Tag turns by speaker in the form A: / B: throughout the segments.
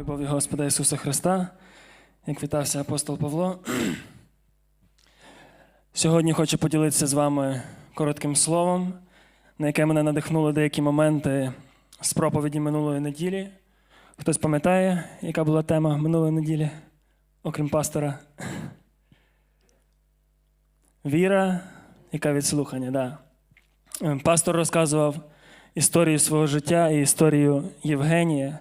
A: любові Господа Ісуса Христа, як вітався апостол Павло. Сьогодні хочу поділитися з вами коротким словом, на яке мене надихнули деякі моменти з проповіді минулої неділі. Хтось пам'ятає, яка була тема минулої неділі, окрім пастора? Віра, яка від слухання, да. Е, Пастор розказував історію свого життя і історію Євгенія,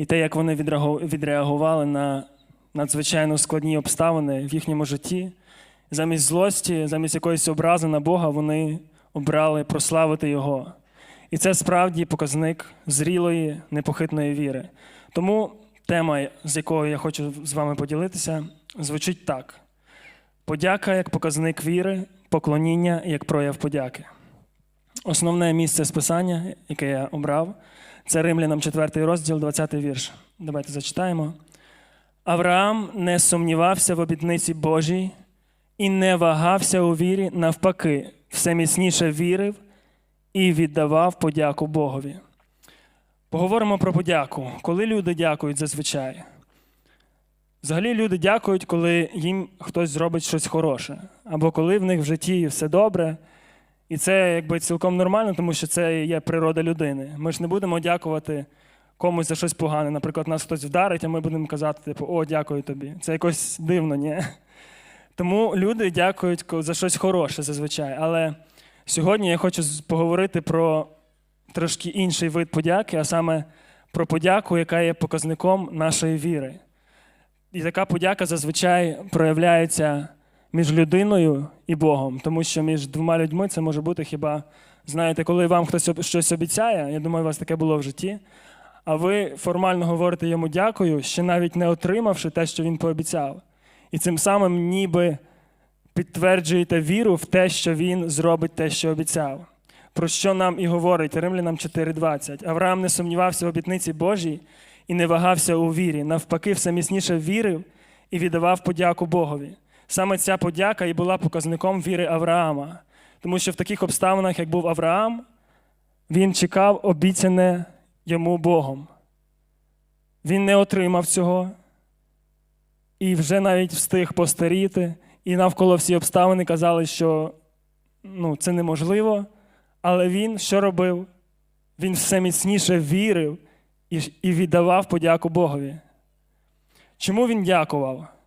A: і те, як вони відреагували на надзвичайно складні обставини в їхньому житті. Замість злості, замість якоїсь образи на Бога, вони обрали прославити Його. І це справді показник зрілої, непохитної віри. Тому тема, з якою я хочу з вами поділитися, звучить так: подяка як показник віри, поклоніння як прояв подяки. Основне місце списання, яке я обрав, це Римлянам 4 розділ, 20 вірш. Давайте зачитаємо. Авраам не сумнівався в обітниці Божій і не вагався у вірі, навпаки, все міцніше вірив і віддавав подяку Богові. Поговоримо про подяку. Коли люди дякують зазвичай? Взагалі люди дякують, коли їм хтось зробить щось хороше, або коли в них в житті все добре. І це якби цілком нормально, тому що це є природа людини. Ми ж не будемо дякувати комусь за щось погане. Наприклад, нас хтось вдарить, а ми будемо казати, типу, о, дякую тобі. Це якось дивно, ні? Тому люди дякують за щось хороше зазвичай. Але сьогодні я хочу поговорити про трошки інший вид подяки, а саме про подяку, яка є показником нашої віри. І така подяка зазвичай проявляється між людиною і Богом, тому що між двома людьми це може бути хіба, знаєте, коли вам хтось щось обіцяє, я думаю, у вас таке було в житті, а ви формально говорите йому дякую, ще навіть не отримавши те, що він пообіцяв. І цим самим ніби підтверджуєте віру в те, що він зробить те, що обіцяв. Про що нам і говорить Римлянам 4:20. Авраам не сумнівався в обітниці Божій і не вагався у вірі. Навпаки, все міцніше вірив і віддавав подяку Богові. Саме ця подяка і була показником віри Авраама. Тому що в таких обставинах, як був Авраам, він чекав обіцяне йому Богом. Він не отримав цього і вже навіть встиг постаріти, і навколо всі обставини казали, що ну, це неможливо. Але він що робив? Він все міцніше вірив і, віддавав подяку Богові. Чому він дякував?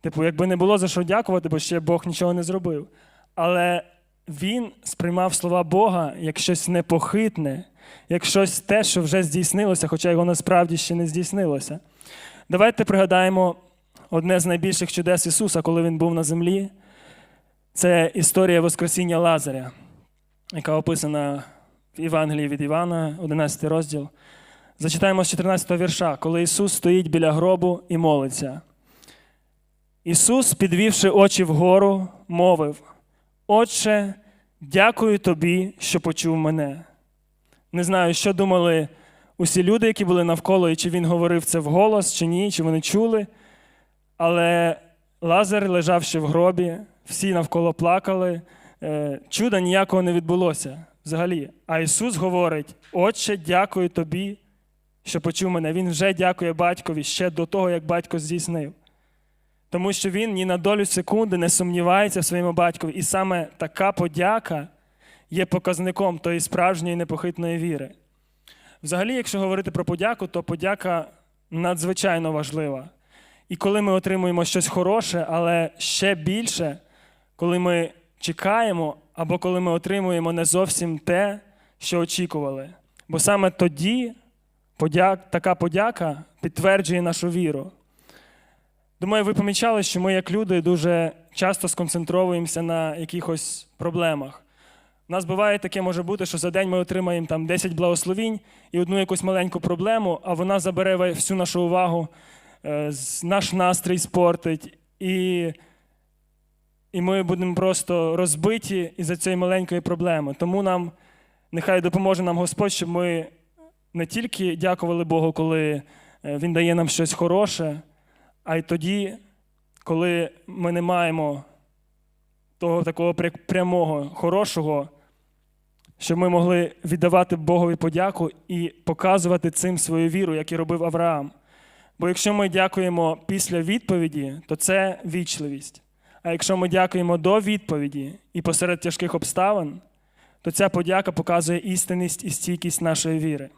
A: Типу, якби не було за що дякувати, бо ще Бог нічого не зробив. Але він сприймав слова Бога як щось непохитне, як щось те, що вже здійснилося, хоча його насправді ще не здійснилося. Давайте пригадаємо одне з найбільших чудес Ісуса, коли Він був на землі. Це історія Воскресіння Лазаря, яка описана в Євангелії від Івана, 11 розділ. Зачитаємо з 14 вірша, коли Ісус стоїть біля гробу і молиться. Ісус, підвівши очі вгору, мовив: Отче, дякую тобі, що почув мене. Не знаю, що думали усі люди, які були навколо, і чи він говорив це вголос, чи ні, чи вони чули. Але Лазар лежав ще в гробі, всі навколо плакали. Е, Чуда ніякого не відбулося взагалі. А Ісус говорить: Отче, дякую тобі, що почув мене. Він вже дякує батькові ще до того, як батько здійснив. Тому що він ні на долю секунди не сумнівається в своєму батькові. І саме така подяка є показником тої справжньої непохитної віри. Взагалі, якщо говорити про подяку, то подяка надзвичайно важлива. І коли ми отримуємо щось хороше, але ще більше, коли ми чекаємо, або коли ми отримуємо не зовсім те, що очікували. Бо саме тоді подяк, така подяка підтверджує нашу віру. Думаю, ви помічали, що ми, як люди, дуже часто сконцентровуємося на якихось проблемах. У нас буває таке може бути, що за день ми отримаємо там 10 благословінь і одну якусь маленьку проблему, а вона забере всю нашу увагу, е, наш настрій спортить, і, і ми будемо просто розбиті із-за цієї маленької проблеми. Тому нам нехай допоможе нам Господь, щоб ми не тільки дякували Богу, коли е, Він дає нам щось хороше, а й тоді, коли ми не маємо того такого прямого, хорошого, щоб ми могли віддавати Богові подяку і показувати цим свою віру, як і робив Авраам. Бо якщо ми дякуємо після відповіді, то це вічливість. А якщо ми дякуємо до відповіді і посеред тяжких обставин, то ця подяка показує істинність і стійкість нашої віри.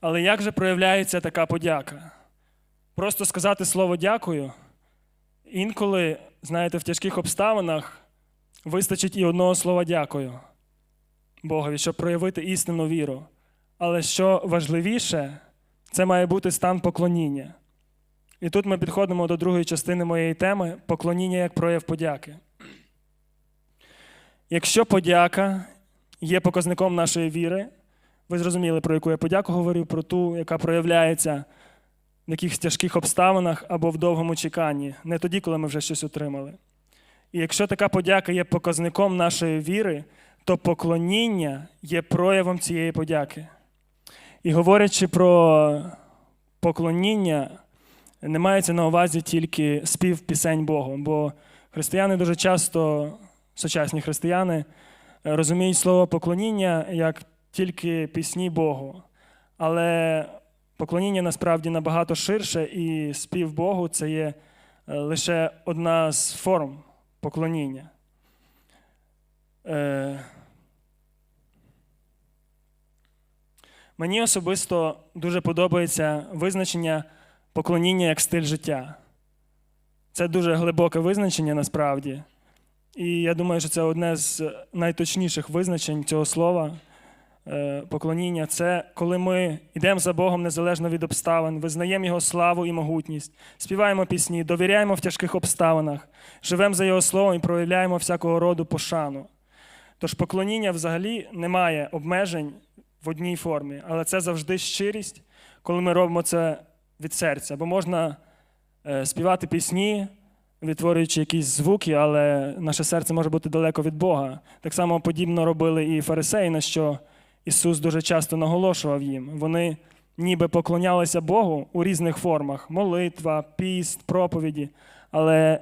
A: Але як же проявляється така подяка? Просто сказати слово дякую. Інколи, знаєте, в тяжких обставинах вистачить і одного слова дякую Богові, щоб проявити істинну віру. Але що важливіше, це має бути стан поклоніння. І тут ми підходимо до другої частини моєї теми поклоніння як прояв подяки. Якщо подяка є показником нашої віри, ви зрозуміли, про яку я подяку говорю, про ту, яка проявляється в якихось тяжких обставинах або в довгому чеканні, не тоді, коли ми вже щось отримали. І якщо така подяка є показником нашої віри, то поклоніння є проявом цієї подяки. І говорячи про поклоніння, не мається на увазі тільки спів пісень Богу, бо християни дуже часто, сучасні християни, розуміють слово поклоніння як тільки пісні Богу. Але поклоніння насправді набагато ширше, і спів Богу це є е, лише одна з форм поклоніння. Е, Мені особисто дуже подобається визначення поклоніння як стиль життя. Це дуже глибоке визначення насправді. І я думаю, що це одне з найточніших визначень цього слова. Е, Поклоніння це коли ми йдемо за Богом незалежно від обставин, визнаємо Його славу і могутність, співаємо пісні, довіряємо в тяжких обставинах, живемо за Його словом і проявляємо всякого роду пошану. Тож поклоніння взагалі не має обмежень в одній формі, але це завжди щирість, коли ми робимо це від серця. Бо можна е, співати пісні, відтворюючи якісь звуки, але наше серце може бути далеко від Бога. Так само подібно робили і фарисеї, на що Ісус дуже часто наголошував їм. Вони ніби поклонялися Богу у різних формах: молитва, піст, проповіді. Але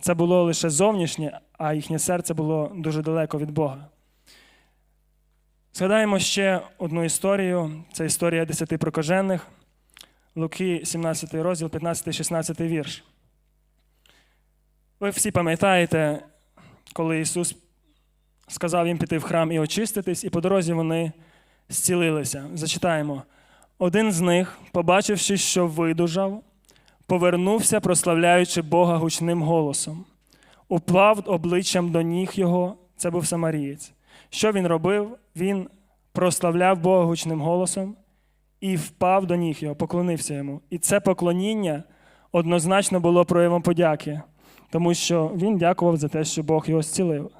A: це було лише зовнішнє, а їхнє серце було дуже далеко від Бога. Згадаємо ще одну історію. Це історія десяти прокажених. Луки, 17 розділ, 15-16 вірш. Ви всі пам'ятаєте, коли Ісус сказав їм піти в храм і очиститись, і по дорозі вони зцілилися. Зачитаємо. Один з них, побачивши, що видужав, повернувся, прославляючи Бога гучним голосом. Упав обличчям до ніг його, це був самарієць. Що він робив? Він прославляв Бога гучним голосом і впав до ніг його, поклонився йому. І це поклоніння однозначно було проявом подяки, тому що він дякував за те, що Бог його зцілив.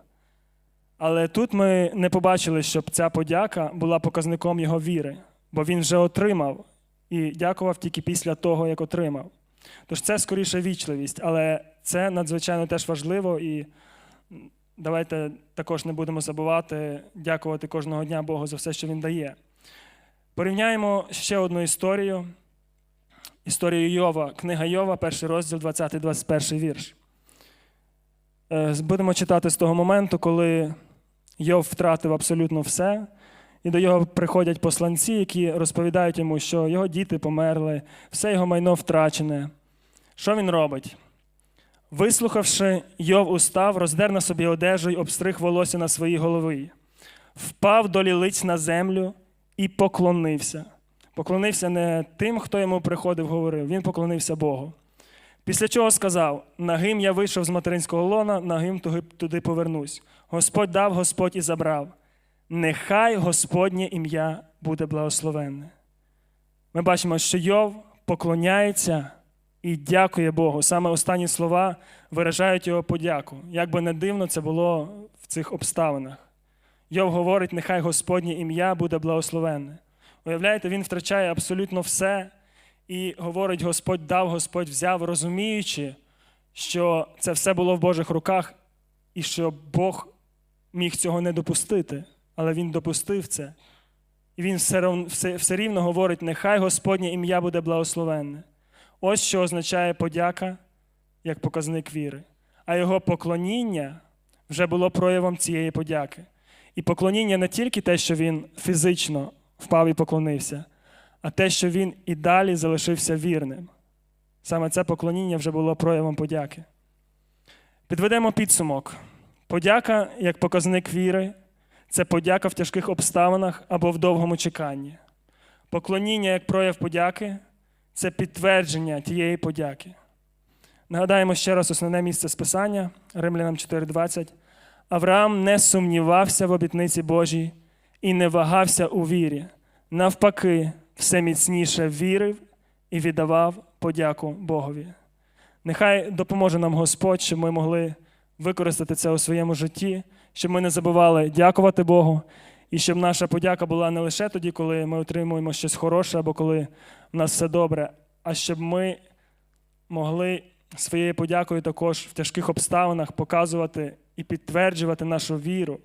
A: Але тут ми не побачили, щоб ця подяка була показником його віри, бо він вже отримав і дякував тільки після того, як отримав. Тож це скоріше вічливість, але це надзвичайно теж важливо і давайте також не будемо забувати дякувати кожного дня Богу за все, що Він дає. Порівняємо ще одну історію. Історію Йова, книга Йова, перший розділ, 20-21 вірш. Е, Будемо читати з того моменту, коли Йов втратив абсолютно все, і до його приходять посланці, які розповідають йому, що його діти померли, все його майно втрачене. Що він робить? Вислухавши, Йов устав, роздер на собі одежу й обстриг волосся на своїй голові, впав до лілиць на землю і поклонився. Поклонився не тим, хто йому приходив, говорив, він поклонився Богу. Після чого сказав: Нагим я вийшов з материнського лона, нагим туди- повернусь. Господь дав, Господь і забрав. Нехай Господнє ім'я буде благословенне. Ми бачимо, що Йов поклоняється і дякує Богу. Саме останні слова виражають його подяку. Як би не дивно це було в цих обставинах. Йов говорить, нехай Господнє ім'я буде благословенне. Уявляєте, він втрачає абсолютно все і говорить: Господь дав, Господь взяв, розуміючи, що це все було в Божих руках, і що Бог міг цього не допустити, але Він допустив це. І він все, все, все рівно говорить: нехай Господнє ім'я буде благословенне. Ось що означає подяка як показник віри. А його поклоніння вже було проявом цієї подяки. І поклоніння не тільки те, що він фізично впав і поклонився, а те, що він і далі залишився вірним. Саме це поклоніння вже було проявом подяки. Підведемо підсумок. Подяка як показник віри це подяка в тяжких обставинах або в довгому чеканні. Поклоніння як прояв подяки це підтвердження тієї подяки. Нагадаємо ще раз основне місце списання Римлянам 4:20. Авраам не сумнівався в обітниці Божій і не вагався у вірі. Навпаки, все міцніше вірив і віддавав подяку Богові. Нехай допоможе нам Господь, щоб ми могли використати це у своєму житті, щоб ми не забували дякувати Богу, і щоб наша подяка була не лише тоді, коли ми отримуємо щось хороше або коли в нас все добре, а щоб ми могли своєю подякою також в тяжких обставинах показувати і підтверджувати нашу віру.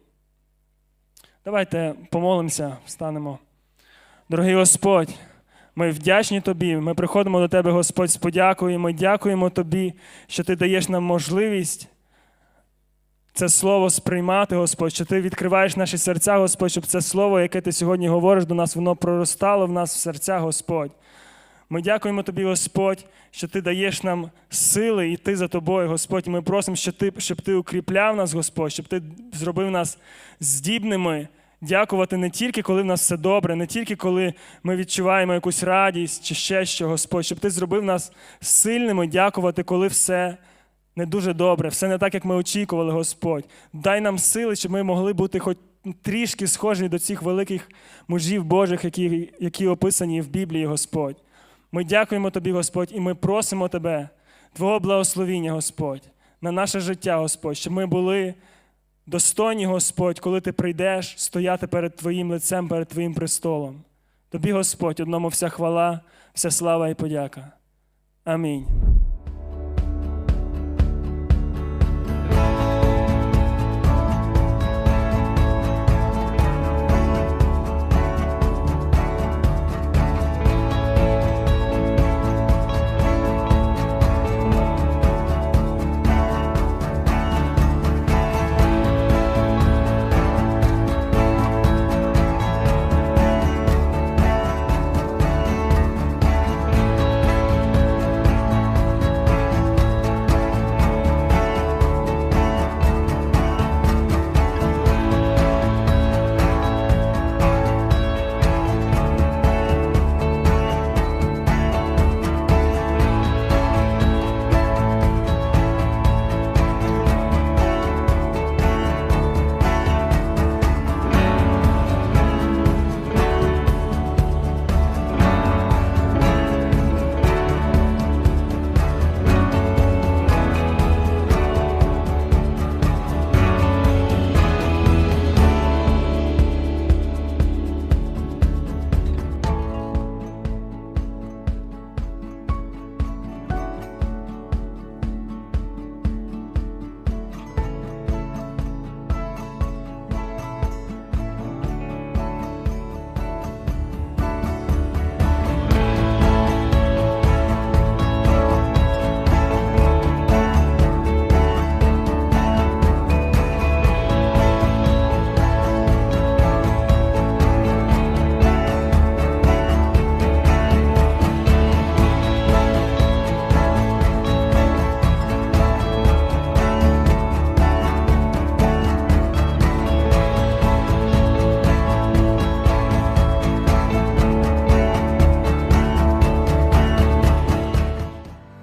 A: Давайте помолимося, встанемо. Дорогий Господь, ми вдячні Тобі. Ми приходимо до Тебе, Господь, з подякою. Ми дякуємо Тобі, що Ти даєш нам можливість це слово сприймати, Господь, що Ти відкриваєш наші серця, Господь, щоб це слово, яке Ти сьогодні говориш до нас, воно проростало в нас в серця, Господь. Ми дякуємо Тобі, Господь, що Ти даєш нам сили йти за Тобою, Господь. Ми просимо, щоб ти, щоб ти укріпляв нас, Господь, щоб Ти зробив нас здібними дякувати не тільки, коли в нас все добре, не тільки коли ми відчуваємо якусь радість чи ще що, Господь, щоб Ти зробив нас сильними дякувати, коли все не дуже добре, все не так, як ми очікували, Господь. Дай нам сили, щоб ми могли бути хоч трішки схожі до цих великих мужів Божих, які, які описані в Біблії, Господь. Ми дякуємо Тобі, Господь, і ми просимо Тебе, Твого благословіння, Господь, на наше життя, Господь, щоб ми були достойні, Господь, коли Ти прийдеш стояти перед Твоїм лицем, перед Твоїм престолом. Тобі, Господь, одному вся хвала, вся слава і подяка. Амінь.